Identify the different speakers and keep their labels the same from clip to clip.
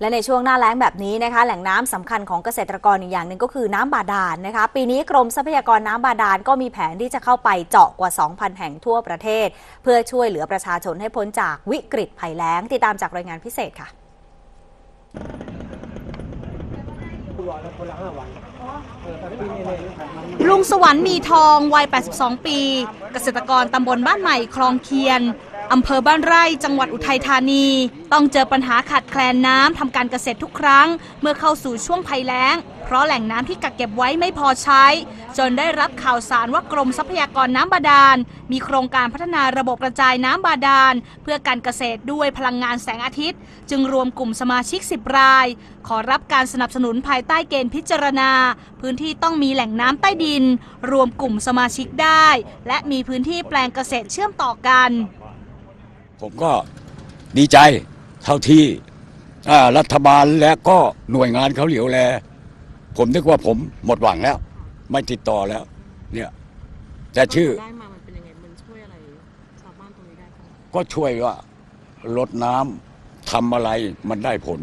Speaker 1: และในช่วงหน้าแล้งแบบนี้นะคะ แหล่งน้ำสำคัญของเกษตรกรอีกอย่างหนึ่งก็คือน้ำบาดาลนะคะ ปีนี้กรมทรัพยากรน้ำบาดาลก็มีแผนที่จะเข้าไปเจาะกว่า 2,000 แห่งทั่วประเทศ เพื่อช่วยเหลือประชาชนให้พ้นจากวิกฤตภัยแล้งติดตามจากรายงานพิเศษค่ะ
Speaker 2: ลุงสวรรค์มีทองวัย 82 ปี เกษตรกรตำบลบ้านใหม่คลองเคียน อำเภอบ้านไร่จังหวัดอุทัยธานี ต้องเจอปัญหาขาดแคลนน้ำทำการเกษตรทุกครั้ง เมื่อเข้าสู่ช่วงภัยแล้ง เพราะแหล่งน้ำที่กักเก็บไว้ไม่พอใช้ จนได้รับข่าวสารว่ากรมทรัพยากรน้ำบาดาล มีโครงการพัฒนาระบบกระจายน้ำบาดาล เพื่อการเกษตรด้วยพลังงานแสงอาทิตย์ จึงรวมกลุ่มสมาชิก 10 ราย ขอรับการสนับสนุนภายใต้เกณฑ์พิจารณา พื้นที่ต้องมีแหล่งน้ำใต้ดิน รวมกลุ่มสมาชิกได้ และมีพื้นที่แปลงเกษตรเชื่อมต่อกัน
Speaker 3: ผมก็ดีใจเท่าที่อ่ารัฐบาลและก็หน่วยงานเขาเหลียวแล ผมนึกว่าผมหมดหวังแล้ว ไม่ติดต่อแล้ว เนี่ยแต่ชื่อ
Speaker 4: ได้มามันเป็นยังไงมันช่วยอะไรชาวบ้านตรงนี้ได้บ้าง
Speaker 3: ก็ช่วยว่าลดน้ำทำอะไรมันได้ผล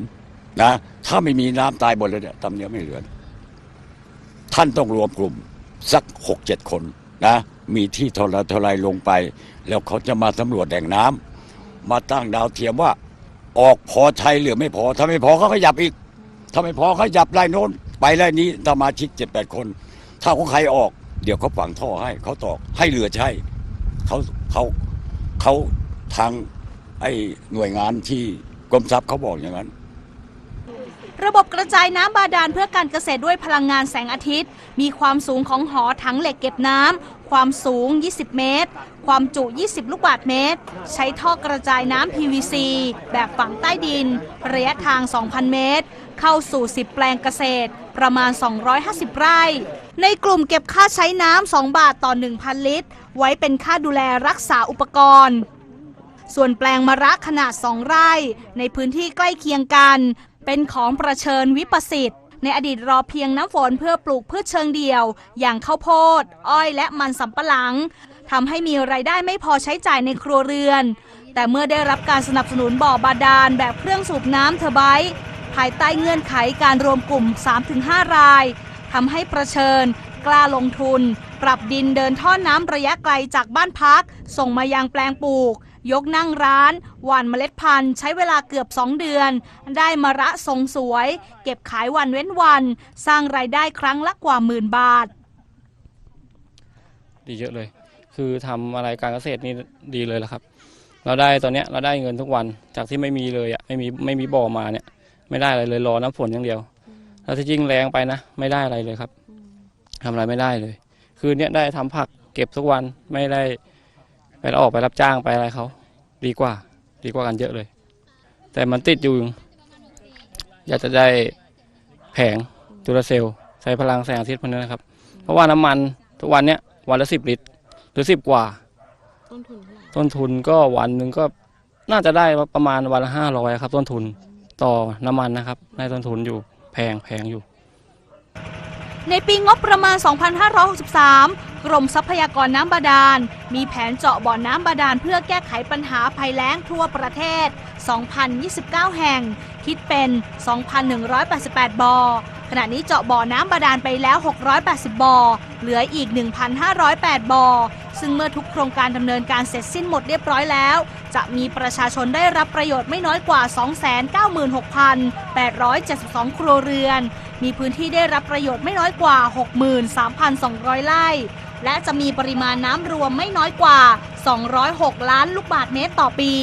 Speaker 3: นะถ้าไม่มีน้ำตายหมดเลยเนี่ยตำเนี้ยไม่เหลือ ท่านต้องรวมกลุ่มสักหกเจ็ดคนนะ มีที่เท่าไรเท่าไรลงไป แล้วเขาจะมาสำรวจแหล่งน้ำ มาตั้งดาวเทียมว่า ออกพอใช้หรือไม่พอ ถ้าไม่พอเขาขยับอีก ถ้าไม่พอเขาขยับไล่โน้น ไปไล่นี้สมาชิกเจ็ดแปดคน ถ้าของใครออก เดี๋ยวเขาฝังท่อให้เขาตอกให้เหลือใช้เขาเขาเขาทางไอ้หน่วยงานที่กรมทรัพย์เขาบอกอย่างนั้น
Speaker 2: ระบบกระจายน้ำบาดาลเพื่อการเกษตรด้วยพลังงานแสงอาทิตย์ มีความสูงของหอถังเหล็กเก็บน้ำ ความสูง 20 เมตร ความจุ 20 ลูกบาศก์เมตร ใช้ท่อกระจายน้ำ PVC แบบฝังใต้ดิน ระยะทาง 2,000 เมตร เข้าสู่ 10 แปลงเกษตร ประมาณ 250 ไร่ ในกลุ่มเก็บค่าใช้น้ำ 2 บาทต่อ 1,000 ลิตร ไว้เป็นค่าดูแลรักษาอุปกรณ์ ส่วนแปลงมะระขนาด 2 ไร่ ในพื้นที่ใกล้เคียงกัน เป็นของประเชิญวิปสิทธิ์ในอดีตรอเพียงน้ำฝนเพื่อปลูกพืชเชิงเดี่ยว อย่างข้าวโพด อ้อยและมันสำปะหลังทำให้มีไรายได้ไม่พอใช้จ่ายในครัวเรือน แต่เมื่อได้รับการสนับสนุนบ่อบาดาลแบบเครื่องสูบน้ำเทอร์ไบภายใต้เงื่อนไขการรวมกลุ่ม 3-5 รายทำให้ประเชิญ กล้าลงทุน ปรับดินเดินท่อน้ำระยะไกลจากบ้านพัก ส่งมายังแปลงปลูก ยกนั่งร้าน หว่านเมล็ดพันธุ์ใช้เวลาเกือบ 2 เดือน ได้มะระทรงสวย เก็บขายวันเว้นวัน สร้างรายได้ครั้งละกว่าหมื่นบาท
Speaker 5: ดีเยอะเลย คือทำอะไรการเกษตรนี่ดีเลยละครับ เราได้ตอนเนี้ยเราได้เงินทุกวันจากที่ไม่มีเลยอะไม่มีไม่มีบ่อมาเนี่ย ไม่ได้อะไรเลยรอน้ำฝนอย่างเดียว แล้วที่จริงแรงไปนะไม่ได้อะไรเลยครับทำอะไรไม่ได้เลย คือเนี้ยได้ทำผักเก็บทุกวันไม่ได้ ไปออกไปรับจ้างไปอะไรเขาดีกว่า ดีกว่ากันเยอะเลย แต่มันติดอยู่ อยากจะได้แผงจุลเซลล์ใช้พลังแสงอาทิตย์พวกนี้นะครับ เพราะว่าน้ำมันทุกวันเนี้ยวันละสิบลิตร หรือสิบกว่า
Speaker 4: ต้นทุนเท่าไหร่
Speaker 5: ต้นทุนก็วันหนึ่งก็น่าจะได้ประมาณวันละห้าร้อยครับ ต้นทุนต่อน้ำมันนะครับได้ต้นทุนอยู่แพงแพงอยู่
Speaker 2: ในปีงบประมาณ 2563 กรมทรัพยากรน้ำบาดาล มีแผนเจาะบ่อน้ำบาดาลเพื่อแก้ไขปัญหาภัยแล้งทั่วประเทศ 2,029 แห่ง คิดเป็น 2,188 บ่อ ขณะนี้เจาะบ่อน้ำบาดาลไปแล้ว 680 บ่อ เหลืออีก 1,508 บ่อ ซึ่งเมื่อทุกโครงการดำเนินการเสร็จสิ้นหมดเรียบร้อยแล้ว จะมีประชาชนได้รับประโยชน์ไม่น้อยกว่า 296,872 ครัวเรือน มีพื้นที่ได้รับประโยชน์ไม่น้อยกว่า 63,200 ไร่ และจะมีปริมาณน้ำรวมไม่น้อยกว่า 206 ล้านลูกบาทเมตรต่อปี